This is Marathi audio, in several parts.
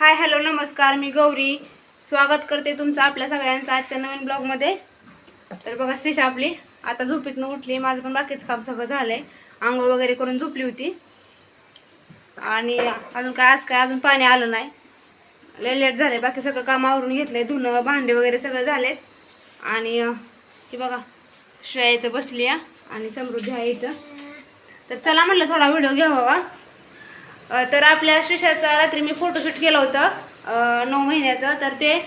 हाय हॅलो नमस्कार मी गौरी. स्वागत करते तुमचं आपल्या सगळ्यांचं आजच्या नवीन ब्लॉगमध्ये. तर बघा श्रीषा आपली. आता झोपीतनं उठली माझं पण बाकीचं काम सगळं झालं आहे आंघोळ वगैरे करून झोपली होती. आणि अजून काय आज काय अजून पाणी आलं नाही. लय लेट झालं आहे बाकी सगळं काम आवरून घेतलंय. धुणं भांडे वगैरे सगळं झालेत. आणि की बघा श्रेया इथं बसली आणि समृद्धी आहे इथं. तर चला म्हटलं थोडा व्हिडिओ घ्यावा. तर आपल्या श्रीषाचा रात्री मी फोटोशूट केलं होतं नऊ महिन्याचं. तर ते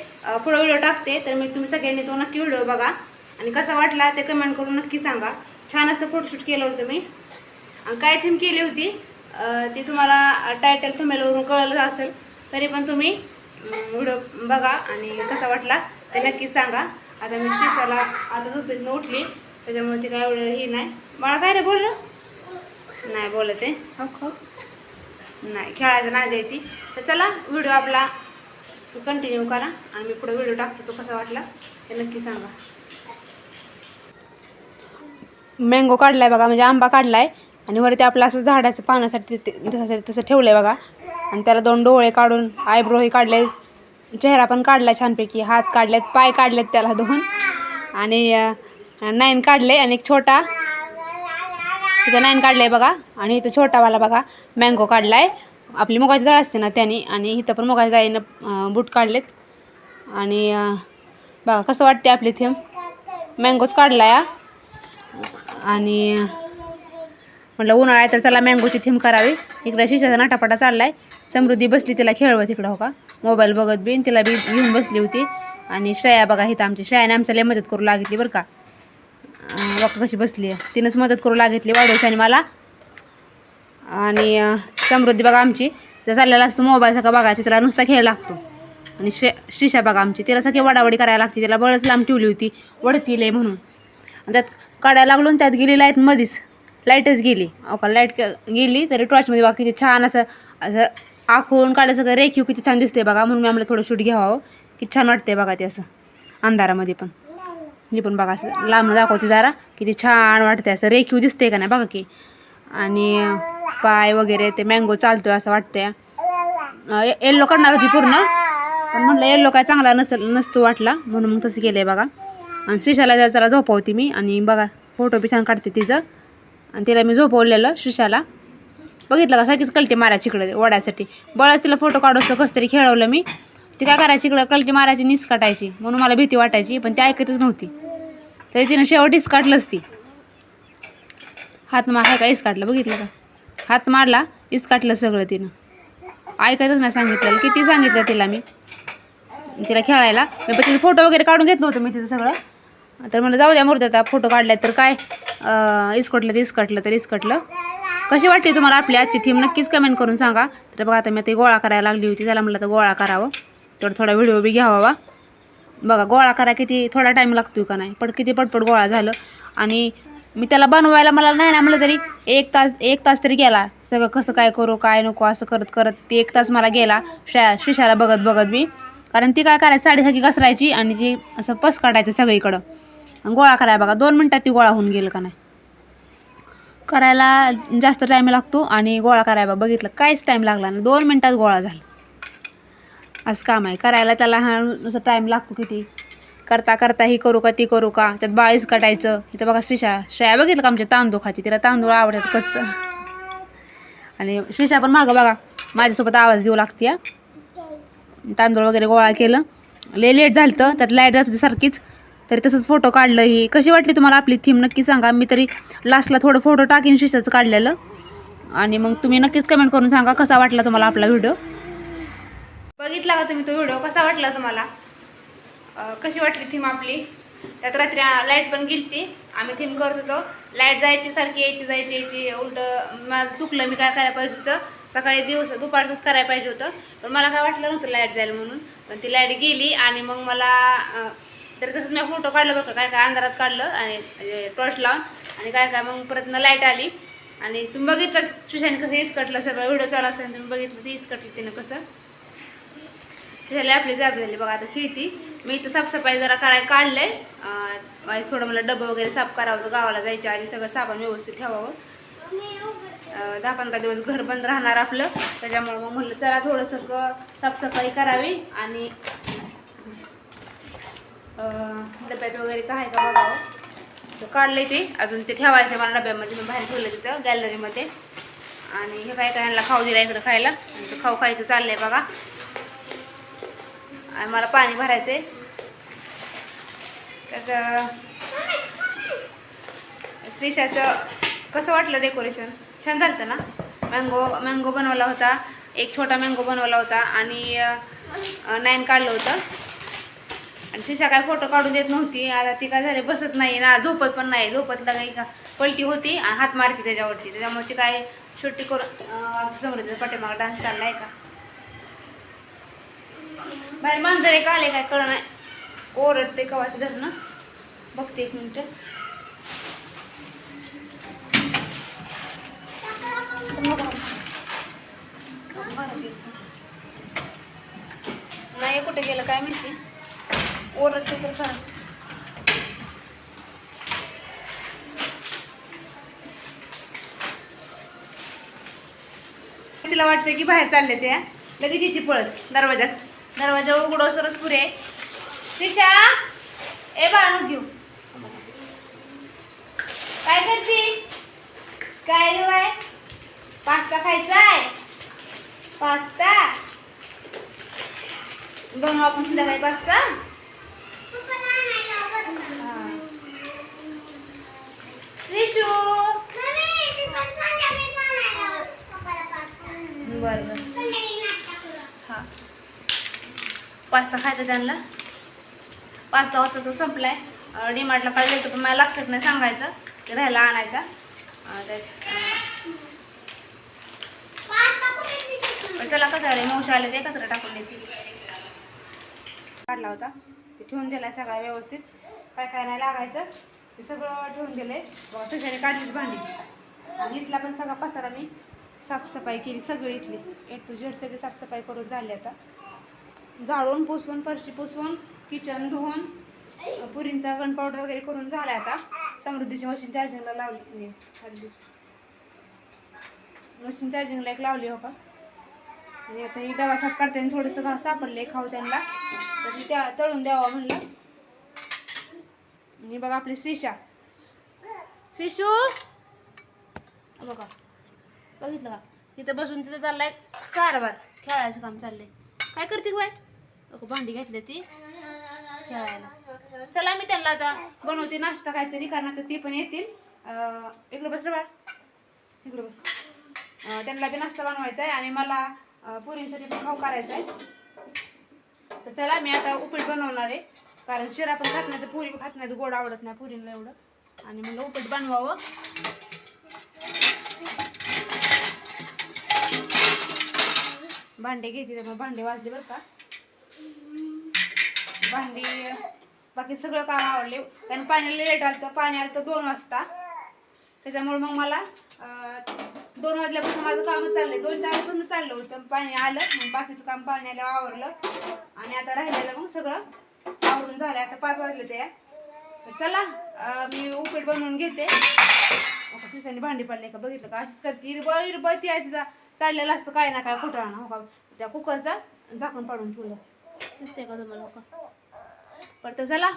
पुढं व्हिडिओ टाकते. तर मी तुम्ही सगळ्यांनी तो नक्की व्हिडिओ बघा. आणि कसा वाटला ते कमेंट करून नक्की सांगा. छान असं फोटोशूट केलं होतं मी. आणि काय थीम केली होती ती तुम्हाला टायटल थमेलवरून कळलं असेल तरी पण तुम्ही व्हिडिओ बघा आणि कसा वाटला ते नक्की सांगा. आता मी शिशाला आता झोपेतनं उठली. त्याच्यामुळे ती काय एवढं ही नाही. मला काय रे बोललं? नाही बोलत आहे. हो हो नाही खेळायचं नाही द्यायची तर चला व्हिडिओ आपला कंटिन्यू करा. आणि मी पुढे व्हिडिओ टाकतो तो कसा वाटला ते नक्की सांगा. मँगो काढलाय बघा म्हणजे आंबा काढलाय. आणि वरती आपलं असं झाडाचं पानासाठी ते- तसं ठेवलं ठेवलंय बघा. आणि त्याला दोन डोळे काढून आयब्रोही काढले चेहरा पण काढला छानपैकी. हात काढलेत पाय काढलेत त्याला दोन. आणि नाईन काढले आणि एक छोटा इथं नाईन काढलंय बघा. आणि इथं छोटावाला बघा मँगो काढलाय. आपली मुगाची डाळ असते ना त्याने आणि इथं पण मुगाच्या डाळीनं बूट काढलेत. आणि बघा कसं वाटते आपली थीम मँगोच काढलाय हा. आणि म्हटलं उन्हाळा आहे तर चला मँगोची थीम करावी. इकडे शिशाचा नाटापाटा चाललाय. समृद्धी बसली तिला खेळवत इकडं हो का? मोबाईल बघत बी तिला बी घेऊन बसली होती. आणि श्रेया बघा इथं आमची. श्रेयाने आमच्या लय मदत करू लागितली बरं का? बघा कशी बसली आहे? तिनंच मदत करू लागितली वाढवची आणि मला. आणि समृद्धी बघा आमची. जर चाललेला असतो मोबाईल सगळं बघायचं तिला नुसता खेळ लागतो. आणि श्रे श्रीषा बघा आमची तिला सगळी वडावडी करायला लागते. तिला बळच लांब ठेवली होती. वडती आहे म्हणून. आणि त्यात काढायला लागलो आणि त्यात गेली लाइट मध्येच लाईटच गेली. अहो का लाइट गेली तरी टॉर्चमध्ये बघा किती छान असं असं आखून काढलं सगळं रेखीव किती छान दिसते बघा. म्हणून मी आम्हाला थोडं शूट घ्यावं. किती छान वाटते बघा ते असं अंधारामध्ये पण. मी पण बघा असं लांब दाखवते जरा. किती छान वाटते असं. रेखीव दिसते का नाही बघा की. आणि पाय वगैरे ते मँगो चालतो असं वाटतंय. येल्लो करणार होती पूर्ण. पण म्हटलं येल्लो काय चांगला नसेल नसतो वाटला. म्हणून मग तसं केलं आहे बघा. आणि श्रीशाला जरा झोपवते मी. आणि बघा फोटो बी छान काढते तिचं. आणि तिला मी झोपवलेलं श्रीशाला. बघितलं का? सारखीच कलटी मारायची इकडे ओढायसाठी. बळच तिला फोटो काढून कसं तरी खेळवलं मी. ती काय करायची इकडं? कलटी मारायची निस काटायची म्हणून मला भीती वाटायची पण ती ऐकतच नव्हती. तरी तिनं शेवट काढलंच ती हात मार हाय का इस काढलं बघितलं का? हात मारला इस काटलं सगळं तिनं. ऐकायचंच नाही सांगितलं किती सांगितलं तिला मी. तिला खेळायला मी पण फोटो वगैरे काढून घेतलं होतं मी तिचं सगळं. तर म्हणलं जाऊ द्या मूर्ती आता फोटो काढला तर काय? इसकटलं इस्कटलं तर इसकटलं तर इस्कटलं कशी वाटली तुम्हाला आपली आजची थीम? नक्कीच कमेंट करून सांगा. तर बघा आता मी ते गोळा करायला लागली होती त्याला म्हटलं तर गोळा करावं. तर थोडा व्हिडिओ बी घ्यावा बघा गोळा करा किती थोडा टाईम लागतो का नाही. पट किती पटपट गोळा झालं. आणि मी त्याला बनवायला मला नाही ना म्हणलं तरी एक तास एक तास तरी गेला. सगळं कसं काय करू काय नको असं करत करत ते एक तास मला गेला. शा शिशाला बघत बघत मी. कारण ती काय करायची साडीसारखी घसरायची आणि ती असं पस काढायचं सगळीकडं. गोळा करायला बघा दोन मिनटात ती गोळा होऊन गेलं का नाही. करायला जास्त टाईम लागतो आणि गोळा करायला बघितलं काहीच टाईम लागला नाही. दोन मिनटात गोळा झाला. असं काम आहे. करायला त्याला हा नुसतं टाईम लागतो किती? करता करता ही करू का ती करू का? त्यात बाळीस कटायचं इथं बघा श्रीषा श्रेया बघितलं का आमच्या तांदूळ खाती? तिला तांदूळ आवडतात कच्चं. आणि श्रीषा पण मागं बघा. माझ्यासोबत आवाज देऊ लागते तांदूळ वगैरे गोळा केलं. लय लेट झालं तर त्यात लाइट जात होती सारखीच. तरी तसंच फोटो काढलं ही. कशी वाटली तुम्हाला आपली थीम नक्की सांगा. मी तरी लास्टला थोडं फोटो टाकीन शिशाचं काढलेलं. आणि मग तुम्ही नक्कीच कमेंट करून सांगा कसा वाटला तुम्हाला आपला व्हिडिओ बघितला का तुम्ही तो व्हिडिओ? कसा वाटला तुम्हाला? कशी वाटली थीम आपली? त्यात रात्री लाइट पण गेलती. आम्ही थीम करत होतो. लाइट जायची सारखी यायची जायची यायची. उलट माझं चुकलं मी काय करायला पाहिजे होतं? सकाळी दिवस दुपारचंच करायला पाहिजे होतं. पण मला काय वाटलं नव्हतं लाइट जायला म्हणून. पण ती लाइट गेली आणि मग मला तरी तर तसंच मी फोटो काढलं बरं का? काय काय अंधारात काढलं आणि म्हणजे टॉर्च लावून. आणि काय काय मग परत लाइट आली. आणि तुम्ही बघितलं सुशाने कसं इसकटलं सगळं. व्हिडिओ चालू असताना तुम्ही बघितलं ते इसकटलं तिनं कसं. झाली आपली जाग झाली. बघा आता खेळती मी इथं साफसफाई जरा करायला काढलंय. अं, थोडं मला डबं वगैरे साफ करावं होतं. गावाला जायच्या आधी सगळं साबण व्यवस्थित ठेवावं. दहा पंधरा दिवस घर बंद राहणार आपलं. त्याच्यामुळे मग म्हणलं चला थोडंसं साफसफाई करावी. आणि डब्यात वगैरे काय का बघावं. तर काढलंय ते. अजून ते ठेवायचं मला डब्यामध्ये. मी बाहेर ठेवलं तिथं गॅलरीमध्ये आणि हे काय काय खाऊ दिला इकडं खायला. यांचं खाऊ खायचं चाललंय बघा. आणि मला पाणी भरायचंय. तर अं, श्रीशाचं कसं वाटलं डेकोरेशन? छान झालं ना? मँगो मँगो बनवला होता. एक छोटा मँगो बनवला होता आणि नाईन काढलं होतं. आणि शिशा काय फोटो काढून देत नव्हती. आता ती काय झाली बसत नाही ना झोपत पण नाही. झोपतला काही का पलटी होती आणि हात मारती त्याच्यावरती. त्याच्यामुळे ती काय सुट्टी करून समृद्ध पाठीमाग डान्स चालला आहे का? बाहेर मांजर एक आले काय कळ नाही. ओरडते कवाच धरणं. बघते एक मिनिट. नाही कुठे गेलं काय माहिती? ओरडते तर खरं. तिला वाटतं की बाहेर चालले ते लगेच येते पळत दरवाजात दरवाजा उघडोसरच पुरे. त्रिशा ए बाळणूक घेऊ काय करते? काय रे बाय? पास्ता खायचा आहे पास्ता? बनवू आपण संध्याकाळी पास्ता हा. त्रिशू बरं बरं हा वाजता खायचं त्यांना. पाच दहा वाजता तो संपलाय. डिमार्टला काय होतं पण मला लक्षात नाही सांगायचं. ते राहायला आणायचा. त्याला कसं आले मावशी आले ते कचरा टाकून देते काढला होता. ते ठेवून दिला सगळा व्यवस्थित. काय काय नाही लागायचं ते सगळं ठेवून दिलंय. आहे सगळ्याने काढलीच भांडी. आणि इथला पण सगळा पसारा मी साफसफाई केली सगळी इथली. ए टू झेड सगळी साफसफाई करून झाली आता. झाडून पुसून फरशी पुसून किचन धुवून पुरींचा गन पावडर वगैरे करून झाला आता. समृद्धीची मशीन चार्जिंगला लावली. मशीन चार्जिंगला एक लावली हो का? आणि आता ही डबा साफ करते थोडंसं घा सापडले खाऊ त्यांना. तशी त्या तळून द्यावा म्हणलं. आणि बघा आपली श्रीशा. श्रीशू! बघा. बघितलं का? तिथं बसून तिथं चाललाय कारभार. खेळायचं काम चाललंय. काय करते बाय अगं भांडी घातली ती. खेळायला. चला मी त्यांना आता बनवते नाश्ता काहीतरी कारण आता ते पण येतील. इकडं बस रे बाळ. इकडं बस. त्यांना बी नाश्ता बनवायचा आहे आणि मला पुरींसाठी पण खाऊ करायचा आहे तर चला मी आता उपीट बनवणार आहे. कारण शिरा पण खात नाही तर पुरी पण खात नाही तर गोड आवडत नाही पुरीला एवढं. आणि मला उपीट बनवावं. भांडे घेते तर भांडे वाजले बरं का. भांडी बाकी सगळं काम आवडले कारण पाण्याला लेट आलं तर पाणी आलं तर दोन वाजता. त्याच्यामुळे मग मला दोन वाजल्यापासून माझं कामच चाललंय. दोन चार वाजून चाललं होतं पाणी आलं. मग बाकीचं काम पाणी आलं आवरलं. आणि आता राहिलेलं मग सगळं आवरून झालं आता पाच वाजले ते. चला मी उपीट बनवून घेते. शिसाने भांडी पडले का बघितलं का? अशीच करते. इरबळ इरबळ ती आहे तिचा चाललेलं असतं. काय ना काय कुठं हो का? त्या कुकरचा झाकण पाडून ठेवलं. दिसतंय का तुम्हाला का बरं तर चला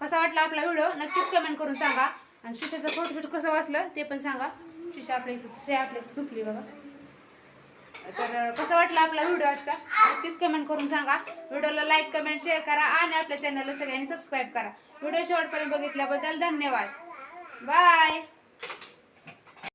कसा वाटला आपला व्हिडिओ? नक्कीच कमेंट करून सांगा. आणि शिशाचं छोटं छोटं कसं वाचलं ते पण सांगा. शिशा आपल्या इथं श्रेया आपल्या झोपली बघा. तर कसा वाटला आपला व्हिडिओ आजचा? नक्कीच कमेंट करून सांगा. व्हिडिओला लाईक कमेंट शेअर करा आणि आपल्या चॅनलला सगळ्यांनी सबस्क्राईब करा. व्हिडिओ शेवटपर्यंत बघितल्याबद्दल धन्यवाद. बाय